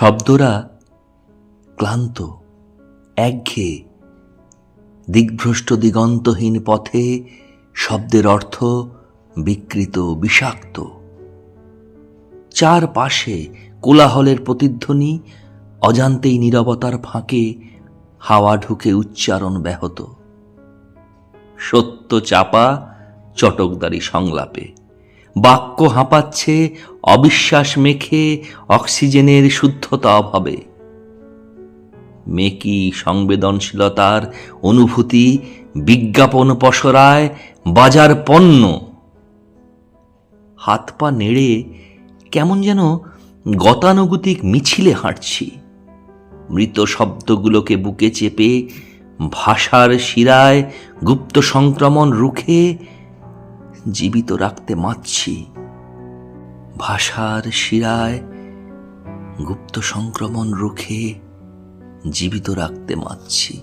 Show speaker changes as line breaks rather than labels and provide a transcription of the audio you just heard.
শব্দরা ক্লান্ত, একঘেয়ে দিগ্ভ্রষ্ট দিগন্তহীন পথে শব্দের অর্থ বিকৃত, বিষাক্ত। চার পাশে কোলাহলের প্রতিধ্বনি, অজান্তেই নীরবতার ফাঁকে হাওয়া ঢুকে উচ্চারণ ব্যাহত। সত্য চাপা চটকদারি সংলাপে। বাক্য হাঁপাচ্ছে, অবিশ্বাস মেখে, অক্সিজেনের শুদ্ধতা অভাবে। মেকি সংবেদনশীলতার অনুভূতি, বিজ্ঞাপন পসরায়, বাজার পণ্য। হাত পা নেড়ে কেমন যেন গতানুগতিক মিছিলে হাঁটছি। মৃত শব্দগুলোকে বুকে চেপে, ভাষার শিরায় গুপ্ত সংক্রমণ রুখে জীবিত রাখতে মাতছি। ভাষার শিরায় গুপ্ত সংক্রমণ রুখে জীবিত রাখতে মাতছি।